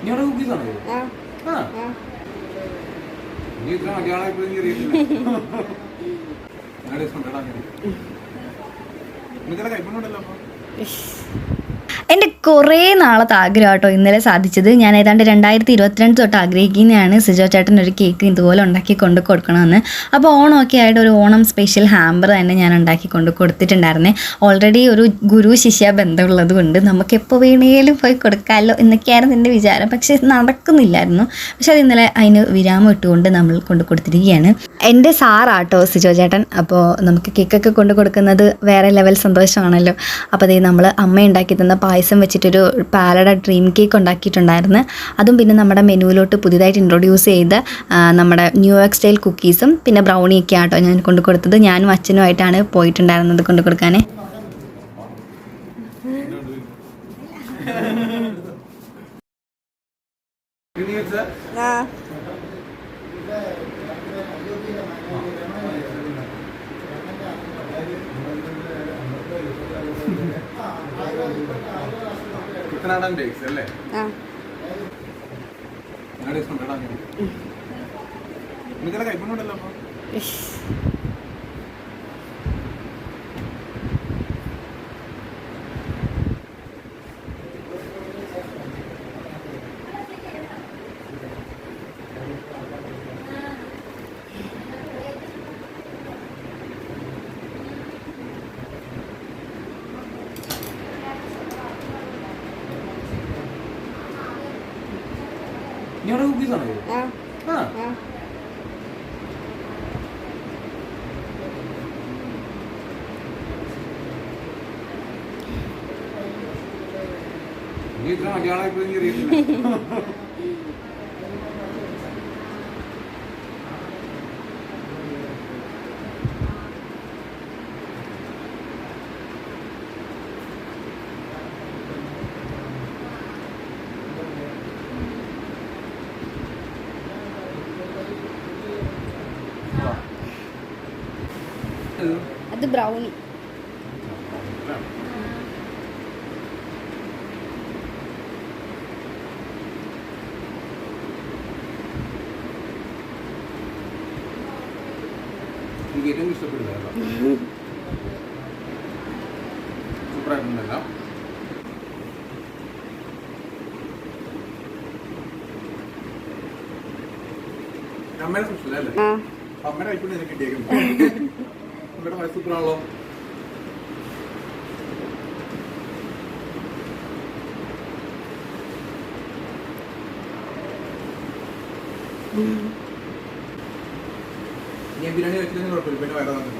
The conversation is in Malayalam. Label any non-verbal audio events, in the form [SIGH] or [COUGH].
ഇനിയുടെ കുക്കീസ് ആണോ? ആ. നീ ഇത്ര മലയാളം അറിയില്ല. ഞങ്ങളുടെ സ്വന്തം അങ്ങനെ. നിങ്ങളുടെ കൈപ്പുണ്ടല്ലോ അപ്പൊ? എന്റെ കുറേ നാളത്തെ ആഗ്രഹം കേട്ടോ ഇന്നലെ സാധിച്ചത്. ഞാൻ ഏതാണ്ട് രണ്ടായിരത്തി ഇരുപത്തിരണ്ട് തൊട്ട് ആഗ്രഹിക്കുന്നതാണ് സിജോ ചേട്ടൻ ഒരു കേക്ക് ഇതുപോലെ ഉണ്ടാക്കി കൊണ്ട് കൊടുക്കണമെന്ന്. അപ്പോൾ ഓണമൊക്കെ ആയിട്ട് ഒരു ഓണം സ്പെഷ്യൽ ഹാമ്പർ തന്നെ ഞാൻ ഉണ്ടാക്കി കൊണ്ട് കൊടുത്തിട്ടുണ്ടായിരുന്നേ. ഓൾറെഡി ഒരു ഗുരു ശിഷ്യ ബന്ധമുള്ളത് കൊണ്ട് നമുക്ക് എപ്പോൾ വേണേലും പോയി കൊടുക്കാമല്ലോ എന്നൊക്കെയായിരുന്നു എന്റെ വിചാരം. പക്ഷേ നടക്കുന്നില്ലായിരുന്നു. പക്ഷെ അത് ഇന്നലെ അതിന് വിരാമം ഇട്ടുകൊണ്ട് നമ്മൾ കൊണ്ട് കൊടുത്തിരിക്കുകയാണ്. എന്റെ സാറാട്ടോ സിജോ ചേട്ടൻ. അപ്പോൾ നമുക്ക് കേക്കൊക്കെ കൊണ്ട് കൊടുക്കുന്നത് വേറെ ലെവൽ സന്തോഷമാണല്ലോ. അപ്പോൾ അതേ നമ്മൾ അമ്മ ഉണ്ടാക്കി തന്ന പായസം വെച്ചിട്ടൊരു പാലട ഡ്രീം കേക്ക് ഉണ്ടാക്കിയിട്ടുണ്ടായിരുന്നു. അതും പിന്നെ നമ്മുടെ മെനുവിലോട്ട് പുതിയതായിട്ട് ഇൻട്രൊഡ്യൂസ് ചെയ്ത് നമ്മുടെ ന്യൂ യോർക്ക് സ്റ്റൈൽ കുക്കീസും പിന്നെ ബ്രൗണിയൊക്കെ ആട്ടോ ഞാൻ കൊണ്ട് കൊടുത്തത്. ഞാനും അച്ഛനുമായിട്ടാണ് പോയിട്ടുണ്ടായിരുന്നത് കൊണ്ട് കൊടുക്കാനേ. ഇനി കുട്ടനാടൻ ബേക്സ് അല്ലേ? ആ. നിങ്ങളുടെ കൈപ്പുണ്ടല്ലോ അപ്പൊ. ഇനിയുടെ കുക്കീസ് ആണോ? ആ. ഇത്ര മലയാളം അറിയില്ല [LAUGHS] അത് ബ്രൗണി എനിക്ക് ഏറ്റവും ഇഷ്ടപ്പെടുന്നതല്ല സൂപ്പറായിട്ടുണ്ടല്ലോ. അമ്മയുടെ സ്പെഷ്യൽ അല്ലേ? അമ്മയുടെ കൈപ്പിടി എനിക്ക് കിട്ടിയേക്കുന്നു. അമ്മയുടെ വയസ്സ് ഞാൻ ബിരിയാണി വെച്ചില്ലെങ്കിൽ കുഴപ്പമില്ല. പിന്നെ വേറെ തന്നെ